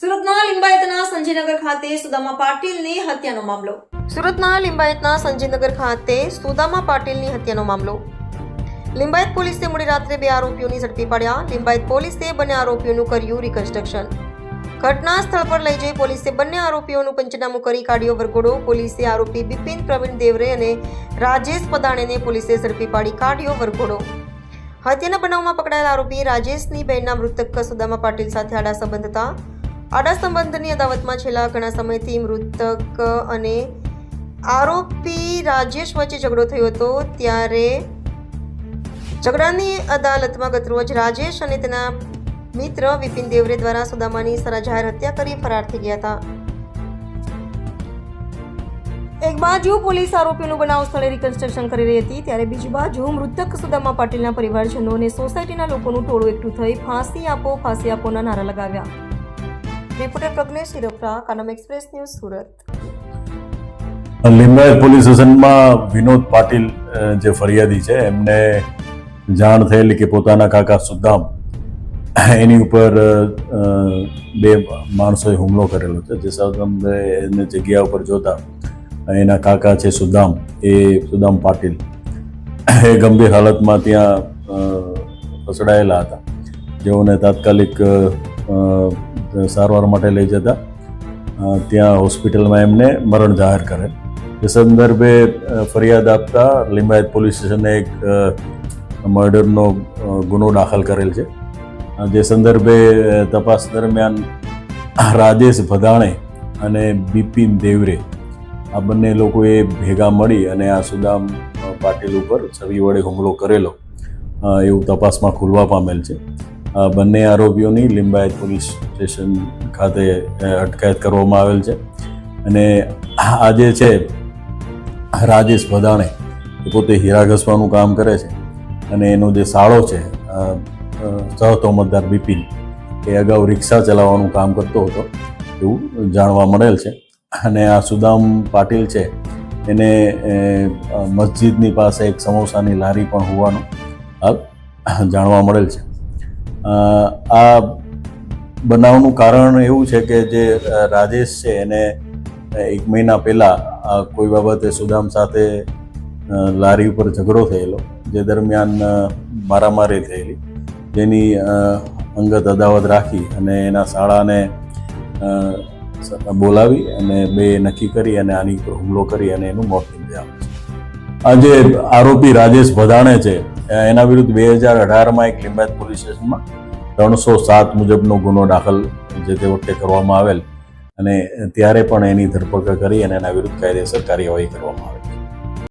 સુરતના લિંબાયતના સંજયનગર ખાતે સુદામા પાટીલની હત્યાનો મામલો. સુરતના લિંબાયતના સંજયનગર ખાતે સુદામા પાટીલની હત્યાનો મામલો. લિંબાયત પોલીસે મોડી રાત્રે બે આરોપીઓની ઝડપી પાડ્યા. લિંબાયત પોલીસે બંને આરોપીઓનું કર્યું રિકન્સ્ટ્રક્શન ઘટના સ્થળ પર લઈ જઈ પોલીસે બંને આરોપીઓનું પંચનામું કરી કાઢ્યો વરઘોડો. પોલીસે આરોપી બિપિન પ્રવીણ દેવરે અને રાજેશ પદાણેને પોલીસે ઝડપી પાડી કાઢ્યો વરઘોડો. હત્યાના બનાવમાં પકડાયેલા આરોપી રાજેશની બહેનના મૃતક સુદામા પાટીલ સાથે આડા સંબંધ હતા. આડા સંબંધની અદાવતમાં છેલ્લા ઘણા સમયથી મૃતક અને આરોપી રાજેશ વચ્ચે ઝઘડો થયો હતો, ત્યારે ઝઘડાની અદાલતમાં ગત રોજ રાજેશ અને તેના મિત્ર વિપિન દેવરે દ્વારા સુદામાની સરા જાહેર હત્યા કરી ફરાર થઈ ગયા હતા. એક બાજુ પોલીસ આરોપીનું બનાવ સ્થળે રિકન્સ્ટ્રક્શન કરી રહી હતી, ત્યારે બીજી બાજુ મૃતક સુદામા પાટીલના પરિવારજનો અને સોસાયટીના લોકોનું ટોળું એકઠું થઈ ફાંસી આપો ફાંસી આપોના નારા લગાવ્યા. Reporter Pragnesh Shiropara Kanam express news Surat Limbayat police સ્ટેશનમાં વિનોદ પાટીલ જે ફરિયાદી છે, એમને જાણ થયેલી કે પોતાના કાકા સુદામ, એની ઉપર બે માણસોએ હુમલો કરેલો છે જે સંબંધે એને જગ્યા ઉપર જોતા એના કાકા છે સુદામ, એ સુદામ પાટીલ, એ ગંભીર હાલતમાં ત્યાં ફસડાયેલા હતા. જેઓને તાત્કાલિક સારવાર માટે લઈ જતા. ત્યાં હોસ્પિટલમાં એમને મરણ જાહેર કરેલ. એ સંદર્ભે ફરિયાદ આપતા લિંબાયત પોલીસ સ્ટેશને એક મર્ડરનો ગુનો દાખલ કરેલ છે. જે સંદર્ભે તપાસ દરમિયાન રાજેશ ભદાણે અને બિપિન દેવરે આ બંને લોકોએ ભેગા મળી અને આ સુદામ પાટીલ ઉપર છવી વડે હુમલો કરેલો. એવું તપાસમાં ખુલવા પામેલ છે. બંને આરોપીઓની લિંબાયત પોલીસ સ્ટેશન ખાતે અટકાયત કરવામાં આવેલ છે. અને આજે છે, રાજેશ ભદાણે એ પોતે હીરા ઘસવાનું કામ કરે છે. અને એનો જે સાળો છે સહતોમતદાર બિપિન, એ અગાઉ રિક્ષા ચલાવવાનું કામ કરતો હતો, એવું જાણવા મળેલ છે. અને આ સુદામ પાટીલ છે, એને મસ્જિદની પાસે એક સમોસાની લારી પણ હોવાનું હાલ જાણવા મળેલ છે. આ બનાવનું કારણ એવું છે કે જે રાજેશ છે એને એક મહિના પહેલાં કોઈ બાબતે સુદામ સાથે લારી ઉપર ઝઘડો થયેલો, જે દરમિયાન મારામારી થયેલી. જેની અંગત અદાવત રાખી અને એના શાળાને બોલાવી અને બે નક્કી કરી અને આની ઉપર હુમલો કરી અને એનું મોત નિપજાવ્યું છે આ જે આરોપી રાજેશ ભદાણે છે. એના વિરુદ્ધ બે હજાર અઢારમાં એક લિંબાયત પોલીસ સ્ટેશનમાં ત્રણસો સાત મુજબનો ગુનો દાખલ જે તે વખતે કરવામાં આવેલ. અને ત્યારે પણ એની ધરપકડ કરી અને એના વિરુદ્ધ કાયદેસર કાર્યવાહી કરવામાં આવે.